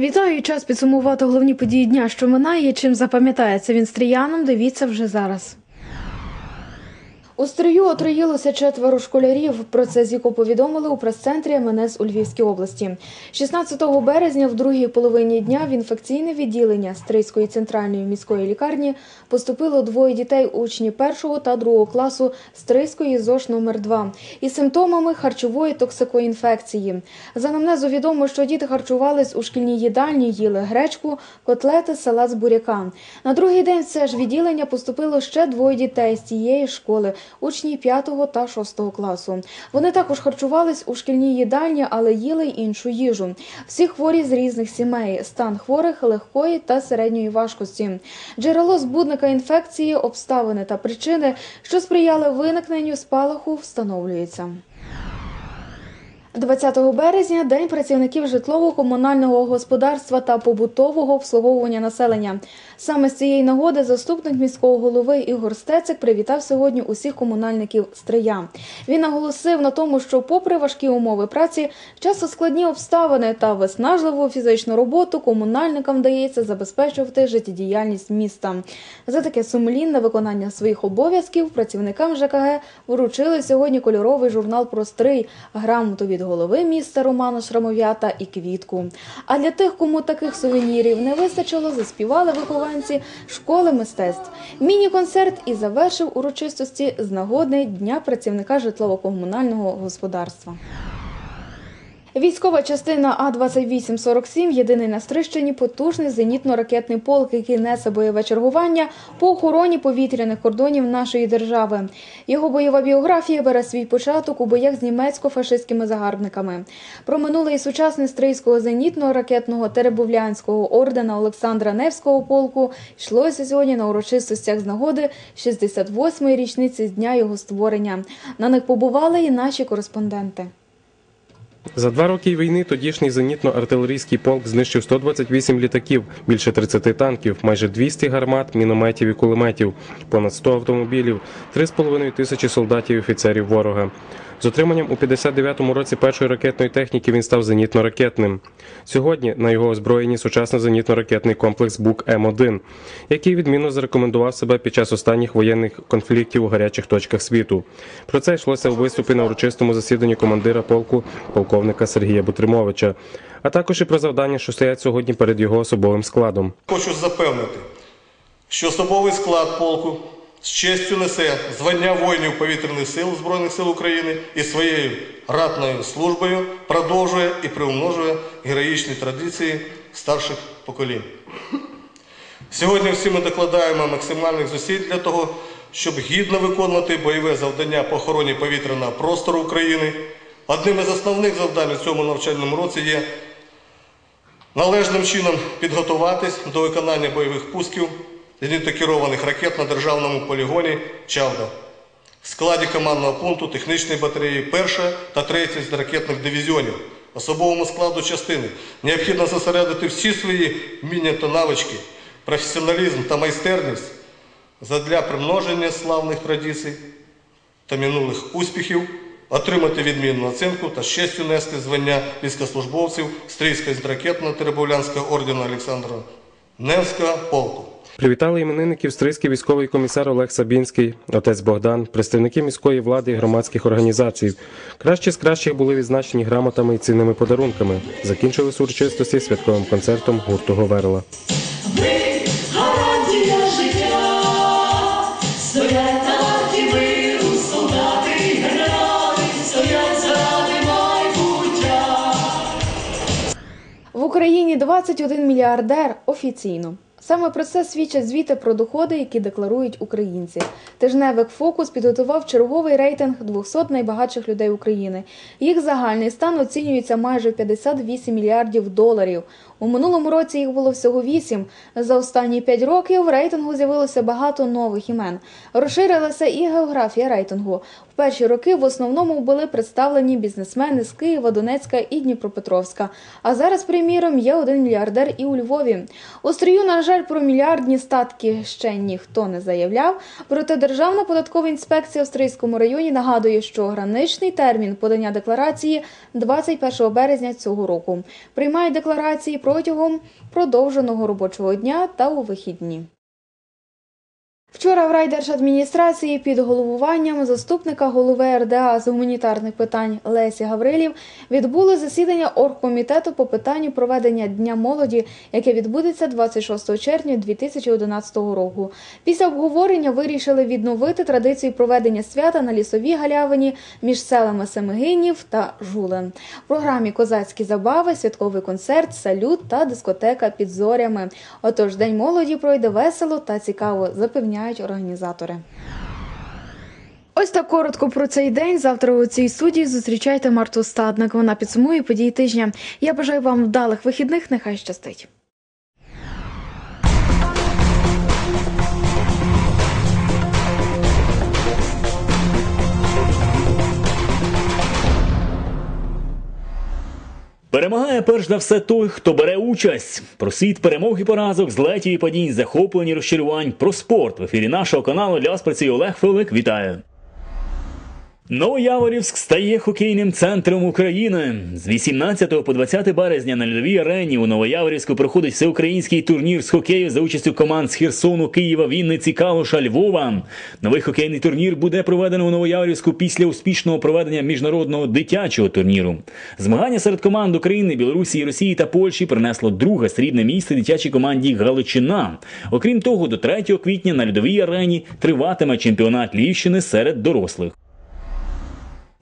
Вітаю! Час підсумувати головні події дня, що минає. Чим запам'ятається він стріяном, дивіться вже зараз. У стрію отруїлося четверо школярів. Про це ЗІКО повідомили у прес-центрі МНС у Львівській області. 16 березня, в другій половині дня, в інфекційне відділення Стрийської центральної міської лікарні поступило двоє дітей учні першого та другого класу Стрийської ЗОЖ номер 2 із симптомами харчової токсикоінфекції. За анамнезу відомо, що діти харчувались у шкільній їдальні, їли гречку, котлети, салат з буряка. На другий день в це ж відділення поступило ще двоє дітей з цієї школи, учні 5 та 6 класу. Вони також харчувались у шкільній їдальні, але їли іншу їжу. Всі хворі з різних сімей. Стан хворих легкої та середньої важкості. Джерело збудника інфекції, обставини та причини, що сприяли виникненню спалаху, встановлюється. 20 березня день працівників житлово-комунального господарства та побутового обслуговування населення. Саме з цієї нагоди заступник міського голови Ігор Стецик привітав сьогодні усіх комунальників Стрия. Він наголосив на тому, що, попри важкі умови праці, часто складні обставини та виснажливу фізичну роботу комунальникам вдається забезпечувати життєдіяльність міста. За таке сумлінне виконання своїх обов'язків працівникам ЖКГ вручили сьогодні кольоровий журнал про стрий, грамоту від голови міста Романа Шрамов'ята і квітку. А для тих, кому таких сувенірів не вистачило, заспівали вихованці школи мистецтв. Міні-концерт і завершив урочистості з нагоди Дня працівника житлово-комунального господарства. Військова частина А-2847 єдиний на Стрищині потужний зенітно-ракетний полк, який несе бойове чергування по охороні повітряних кордонів нашої держави. Його бойова біографія бере свій початок у боях з німецько-фашистськими загарбниками. Про минуле і сучасне стрийського зенітно-ракетного Теребовлянського ордена Олександра Невського полку йшлося сьогодні на урочистостях з нагоди 68-ї річниці з дня його створення. На них побували і наші кореспонденти. За два роки війни тодішній зенітно-артилерійський полк знищив 128 літаків, більше 30 танків, майже 200 гармат, мінометів і кулеметів, понад 100 автомобілів, 3,5 тисячі солдатів і офіцерів ворога. З отриманням у 59-му році першої ракетної техніки він став зенітно-ракетним. Сьогодні на його озброєнні сучасний зенітно-ракетний комплекс БУК М1, який відмінно зарекомендував себе під час останніх воєнних конфліктів у гарячих точках світу. Про це йшлося у виступі на урочистому засіданні командира полку полковника Сергія Бутримовича, а також і про завдання, що стоять сьогодні перед його особовим складом. Хочу запевнити, що особовий склад полку з честю несе звання воїнів повітряних сил Збройних сил України і своєю ратною службою продовжує і приумножує героїчні традиції старших поколінь. Сьогодні всі ми докладаємо максимальних зусиль для того, щоб гідно виконувати бойове завдання по охороні повітряного простору України. Одним із основних завдань у цьому навчальному році є належним чином підготуватись до виконання бойових пусків зенітно-керованих ракет на державному полігоні Чавда в складі командного пункту технічної батареї 1 та 3 з ракетних дивізіонів. Особовому складу частини необхідно зосередити всі свої вміння та навички, професіоналізм та майстерність задля примноження славних традицій та минулих успіхів, отримати відмінну оцінку та з честю нести звання військовослужбовців Стрийського ракетно теребовлянського ордена Олександра Невського полку. Привітали іменинників Стрийський військовий комісар Олег Сабінський, отець Богдан, представники міської влади і громадських організацій. Кращі з кращих були відзначені грамотами і цінними подарунками. Закінчились урочистості святковим концертом гурту Говерла. Україні 21 мільярдер офіційно. Саме про це свідчать звіти про доходи, які декларують українці. Тижневик Фокус підготував черговий рейтинг 200 найбагатших людей України. Їх загальний стан оцінюється майже в 58 мільярдів доларів. У минулому році їх було всього 8. За останні 5 років в рейтингу з'явилося багато нових імен. Розширилася і географія рейтингу. В перші роки в основному були представлені бізнесмени з Києва, Донецька і Дніпропетровська. А зараз, приміром, є один мільярдер і у Львові. У стрію, на жаль, про мільярдні статки ще ніхто не заявляв. Проте Державна податкова інспекція в Стрийському районі нагадує, що граничний термін подання декларації 21 березня цього року. Приймають декларації про протягом продовженого робочого дня та у вихідні. Вчора в райдержадміністрації під головуванням заступника голови РДА з гуманітарних питань Лесі Гаврилів відбуло засідання оргкомітету по питанню проведення Дня молоді, яке відбудеться 26 червня 2011 року. Після обговорення вирішили відновити традицію проведення свята на лісовій галявині між селами Семигинів та Жулен. В програмі козацькі забави, святковий концерт, салют та дискотека під зорями. Отож, День молоді пройде весело та цікаво, запевняють організатори. Ось так коротко про цей день. Завтра у цій студії зустрічайте Марту Стадник. Вона підсумує події тижня. Я бажаю вам вдалих вихідних. Нехай щастить. Перемагає перш за все той, хто бере участь. Про світ перемог і поразок, злетів і падінь, захоплень і розчарувань, про спорт в ефірі нашого каналу для працює Олег Филик. Вітаю. Новояворівськ стає хокейним центром України. З 18 по 20 березня на льодовій арені у Новояворівську проходить всеукраїнський турнір з хокею за участю команд з Херсону, Києва, Вінниці, Калуша, Львова. Новий хокейний турнір буде проведено у Новояворівську після успішного проведення міжнародного дитячого турніру. Змагання серед команд України, Білорусі, Росії та Польщі принесло друге срібне місце дитячій команді Галичина. Окрім того, до 3 квітня на льодовій арені триватиме чемпіонат Львівщини серед дорослих.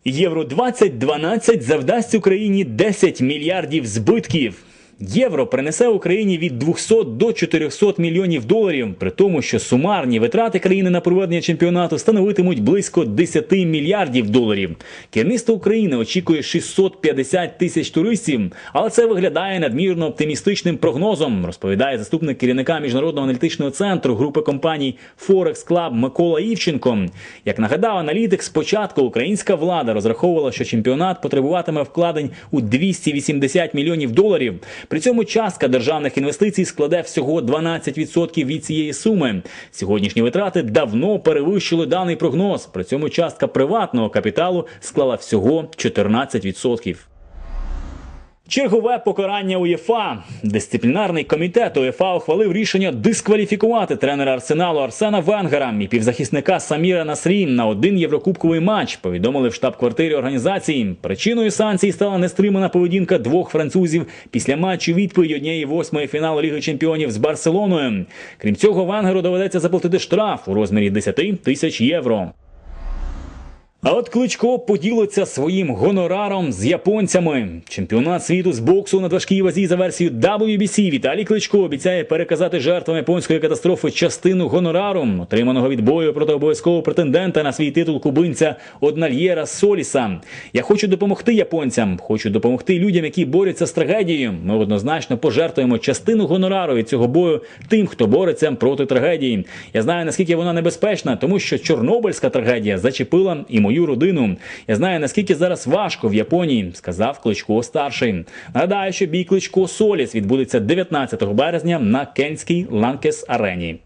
Євро 2012 завдасть Україні 10 мільярдів збитків. Євро принесе Україні від 200 до 400 мільйонів доларів, при тому, що сумарні витрати країни на проведення чемпіонату становитимуть близько 10 мільярдів доларів. Керівництво України очікує 650 тисяч туристів, але це виглядає надмірно оптимістичним прогнозом, розповідає заступник керівника міжнародного аналітичного центру групи компаній Forex Club Микола Івченко. Як нагадав аналітик, спочатку українська влада розраховувала, що чемпіонат потребуватиме вкладень у 280 мільйонів доларів. При цьому частка державних інвестицій складе всього 12% від цієї суми. Сьогоднішні витрати давно перевищили даний прогноз. При цьому частка приватного капіталу склала всього 14%. Чергове покарання УЄФА. Дисциплінарний комітет УЄФА ухвалив рішення дискваліфікувати тренера Арсеналу Арсена Венгера і півзахисника Саміра Насрі на один єврокубковий матч. Повідомили в штаб-квартирі організації. Причиною санкцій стала нестримана поведінка двох французів після матчу відповідь однієї восьмої фіналу Ліги Чемпіонів з Барселоною. Крім цього, Венгеру доведеться заплатити штраф у розмірі 10 тисяч євро. А от Кличко поділиться своїм гонораром з японцями. Чемпіонат світу з боксу на важкій вазі за версією WBC Віталій Кличко обіцяє переказати жертвам японської катастрофи частину гонорару, отриманого від бою проти обов'язкового претендента на свій титул кубинця Однальєра Соліса. Я хочу допомогти японцям, хочу допомогти людям, які борються з трагедією. Ми однозначно пожертвуємо частину гонорару від цього бою тим, хто бореться проти трагедії. Я знаю наскільки вона небезпечна, тому що Чорнобильська трагедія зачепила і мою родину. Я знаю наскільки зараз важко в Японії, сказав Кличко старший. Нагадаю, що бій Кличко Соліс відбудеться 19 березня на Кенській Ланкес Арені.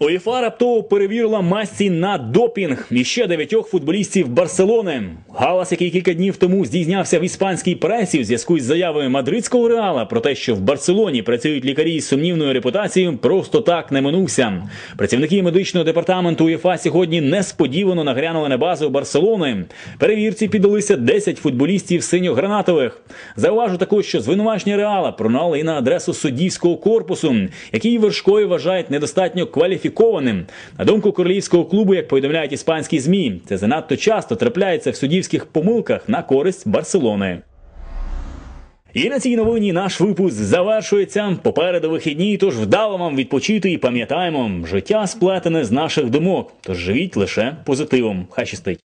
УЄФА раптово перевірила масці на допінг і ще дев'ятьох футболістів Барселони. Галас, який кілька днів тому здійснявся в іспанській пресі у зв'язку із заявою мадридського реала про те, що в Барселоні працюють лікарі з сумнівною репутацією, просто так не минувся. Працівники медичного департаменту УЄФА сьогодні несподівано нагрянули на базу Барселони. Перевірці піддалися 10 футболістів синьо-гранатових. Зауважу також, що звинувачення реала пронали і на адресу суддівського корпусу, який вершкою вважають недостатньо кваліфікованим. На думку королівського клубу, як повідомляють іспанські змі, це занадто часто трапляється в суддівських помилках на користь Барселони. І на цій новині наш випуск завершується. Попереду вихідні, тож вдало вам відпочити і пам'ятаємо, життя сплетене з наших думок. Тож живіть лише позитивом. Хай щастить.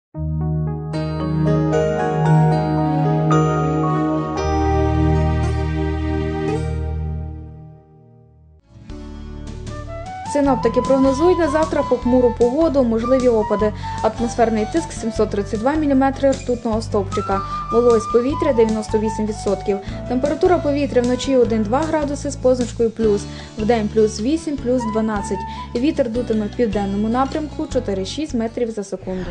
Синоптики прогнозують на завтра похмуру погоду, можливі опади. Атмосферний тиск 732 мм ртутного стовпчика. Вологість повітря 98%. Температура повітря вночі 1-2 градуси з позначкою плюс, в день плюс 8, плюс 12. Вітер дутиме в південному напрямку 4-6 метрів за секунду.